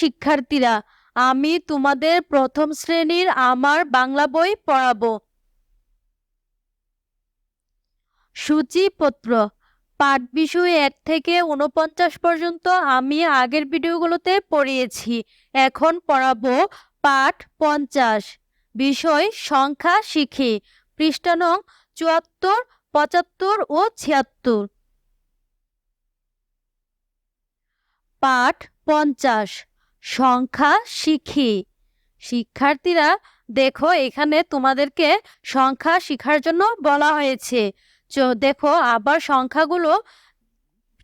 শিক্ষার্থীরা, আমি তোমাদের প্রথম শ্রেণির আমার বাংলা বই পড়াবো। সূচিপত্র, পাঠ বিষয় এক থেকে উনপঞ্চাশ পর্যন্ত আমি আগের ভিডিওগুলোতে পড়িয়েছি, এখন পড়াবো পাঠ পঞ্চাশ। বিষয় সংখ্যা শিখি, পৃষ্ঠা নং চুয়াত্তর, পঁচাত্তর ও ছিয়াত্তর। পাঠ পঞ্চাশ সংখ্যা শিখি। শিক্ষার্থীরা, দেখো এখানে তোমাদেরকে সংখ্যা শিখার জন্য বলা হয়েছে। দেখো আবার সংখ্যাগুলো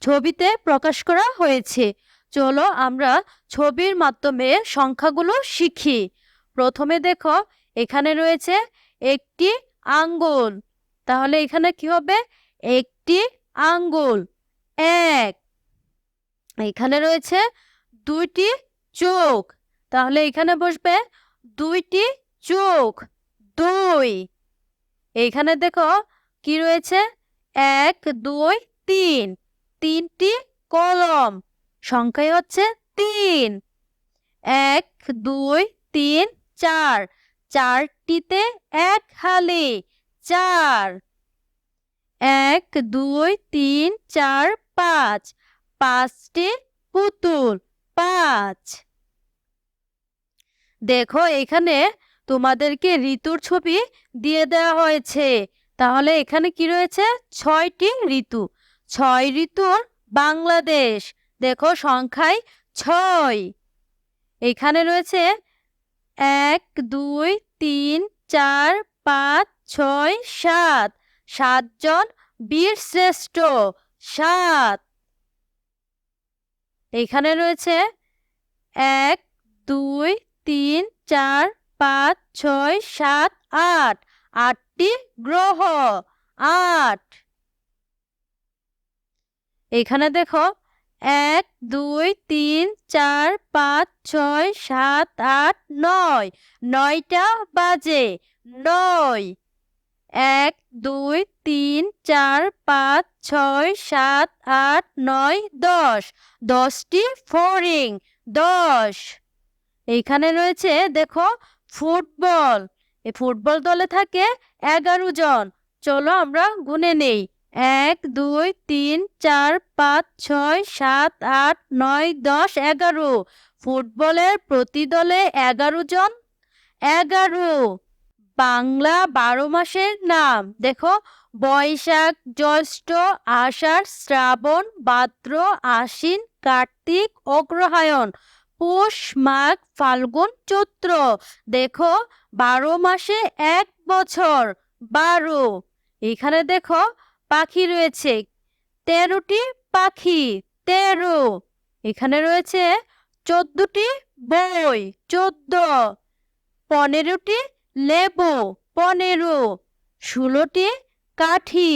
ছবিতে প্রকাশ করা হয়েছে। চলো আমরা ছবির মাধ্যমে সংখ্যাগুলো শিখি। প্রথমে দেখো, এখানে রয়েছে একটি আঙ্গুল। তাহলে এখানে কি হবে? একটি আঙ্গুল। এক। এখানে রয়েছে দুইটি চোখ। তাহলে এখানে বসবে দুইটি চোখ, দুই। এখানে দেখো কি রয়েছে? এক, দুই, তিন। তিনটি কলম, সংখ্যাই হচ্ছে তিন। এক, দুই, তিন, চার। চারটিতে এক হালি, চার। এক, দুই, তিন, চার, পাঁচ। পাঁচটি পুতুল পাঁচ দেখো, এখানে তোমাদেরকে ঋতুর ছবি দিয়ে দেওয়া হয়েছে। তাহলে এখানে কি রয়েছে? ছয়টি ঋতু। ছয় ঋতুর বাংলাদেশ। দেখো, সংখ্যায় ছয়। এখানে রয়েছে এক, দুই, তিন, চার, পাঁচ, ছয়, সাত। সাতজন বীর শ্রেষ্ঠ। সাত। এখানে রয়েছে এক, দুই তিন, চার, পাঁচ, ছয়, সাত, আট। আটটি গ্রহ। আট। এখানে দেখো, এক, দুই, তিন, চার, পাঁচ, ছয়, সাত, আট, নয়। নয়টা বাজে। নয়। এক, দুই, তিন, চার, পাঁচ, ছয়, সাত, আট, নয়, দশ। দশটি ফোরিং। দশ। এইখানে রয়েছে, দেখো, ফুটবল। এই ফুটবল দলে থাকে এগারো জন। চলো আমরা গুনে নেই। এক, দুই, তিন, চার, পাঁচ, ছয়, সাত, আট, নয়, দশ, এগারো। ফুটবলের প্রতি দলে এগারো জন। এগারো। বাংলা বারো মাসের নাম। দেখো, বৈশাখ, জ্যৈষ্ঠ, আষাঢ়, শ্রাবণ, ভাদ্র, আশ্বিন, কার্তিক, অগ্রহায়ণ। পৌষ, মাঘ, ফাল্গুন, চৈত্র। দেখো, বারো মাসে এক বছর, বারো। এখানে দেখো, পাখি রয়েছে। তেরোটি পাখি, তেরো। এখানে রয়েছে চোদ্দটি বই, চোদ্দ। পনেরোটি লেবু, পনেরো। ষোলোটি কাঠি,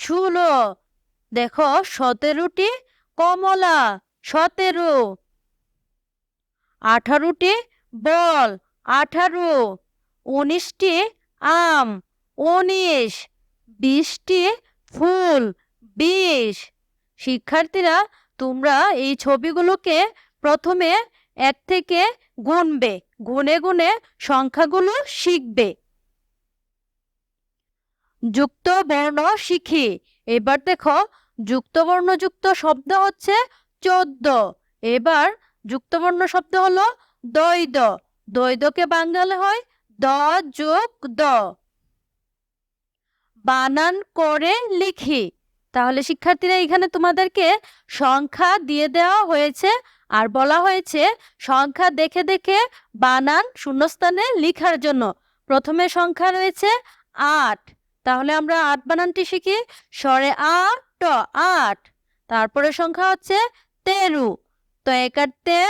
ষোলো। দেখো, সতেরোটি কমলা, সতেরো। আঠারোটি বল, আঠারো। উনিশটি আম, উনিশ। বিশটি ফুল, বিশ। শিক্ষার্থীরা, তোমরা এই ছবিগুলোকে প্রথমে এক থেকে গুনবে, গুনে গুনে সংখ্যাগুলো শিখবে। যুক্ত বর্ণ শিখি। এবার দেখো যুক্ত বর্ণযুক্ত শব্দ হচ্ছে চোদ্দ। এবার যুক্তবর্ণ শব্দ হলো দৈদ দৈদকে বাংলালে হয় দ যোগ দ। বানান, করে, লিখি। তাহলে শিক্ষার্থীরা এখানে তোমাদেরকে সংখ্যা দিয়ে দেওয়া হয়েছে আর বলা হয়েছে সংখ্যা দেখে দেখে বানান শূন্যস্থানে লিখার জন্য। প্রথমে সংখ্যা রয়েছে আট। তাহলে আমরা আট বানানটি শিখি। স্বরে আট আট। তারপরে সংখ্যা হচ্ছে তেরো। তো একার তে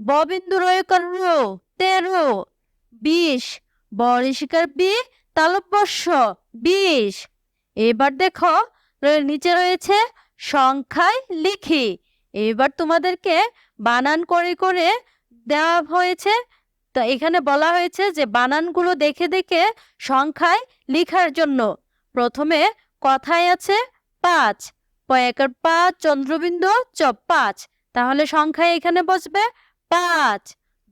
ববিন্দু রয়কার রো তেরো, বিশ বরিশিকার বি, তালব্যস্য, বিশ। এবার দেখো নিচে রয়েছে সংখ্যায় লিখি। এবার তোমাদেরকে বানান করে করে দেওয়া হয়েছে। তো এখানে বলা হয়েছে যে বানানগুলো দেখে দেখে সংখ্যায় লিখার জন্য। প্রথমে কথায় আছে পাঁচ পয়াকার পাঁচ চন্দ্রবিন্দু চ পাঁচ। তাহলে সংখ্যায় এখানে বসবে পাঁচ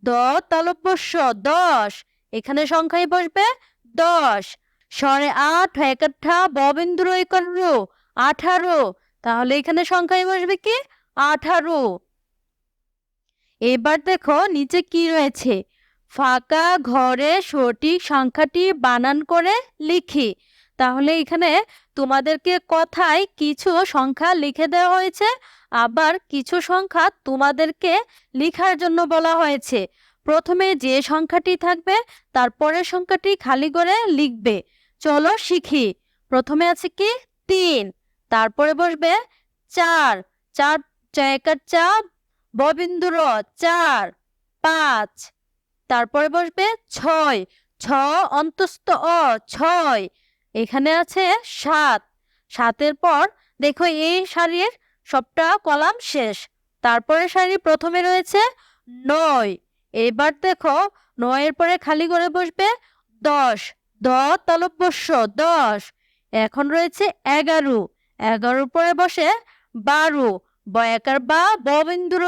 দ তালব্যস্য দশ। এখানে সংখ্যায় বসবে দশ। স্বরে আট, একাঠা, ববেন্দ্র একারো আঠারো। তাহলে এখানে সংখ্যায় বসবে কি? আঠারো। এবার দেখো নিচে কি রয়েছে? ফাঁকা ঘরে সঠিক সংখ্যাটি বানান করে লিখি। তাহলে এখানে তোমাদেরকে কথায় কিছু সংখ্যা লিখে দেওয়া হয়েছে, আবার কিছু সংখ্যা তোমাদেরকে লেখার জন্য বলা হয়েছে। প্রথমে যে সংখ্যাটি থাকবে তারপরের সংখ্যাটি খালি করে লিখবে। চলো শিখি। প্রথমে আছে কি? তিন। তারপরে বসবে চার। চার একার চা ববিন্দুর চার, পাঁচ। তারপরে বসবে ছয়। ছ অন্তস্থ অ ছয়। এখানে আছে সাত। সাতের পর দেখো এই সারির সবটা কলাম শেষ। তারপরে সারি প্রথমে রয়েছে নয়। এবার দেখো নয়ের পরে খালি করে বসবে দশ। দ তালব্যস্য, দশ। এখন রয়েছে এগারো। এগারোর পরে বসে বারো। বয়াকার বা ববিন্দুর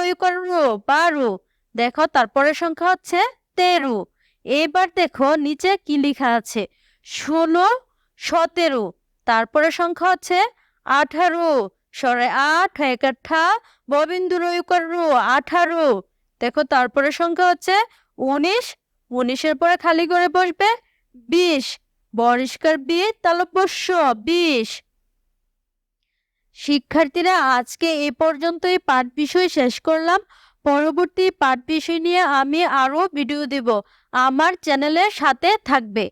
বারো। দেখো তারপরের সংখ্যা হচ্ছে তেরো। এবার দেখো নিচে কি লেখা আছে? ষোলো সতেরো। তারপরে সংখ্যা হচ্ছে আঠারো। সরে আট একাঠা ববিন্দুর আঠারো। দেখো তারপরে সংখ্যা হচ্ছে উনিশ। উনিশের পরে খালি করে বসবে বিশ। বরিষ্কার বি তালব্যস্য বিশ। শিক্ষার্থীরা, আজকে এ পর্যন্তই পাঠ বিষয় শেষ করলাম। পরবর্তী পাঠ বিষয় নিয়ে আমি আরও ভিডিও দেব। আমার চ্যানেলের সাথে থাকবে।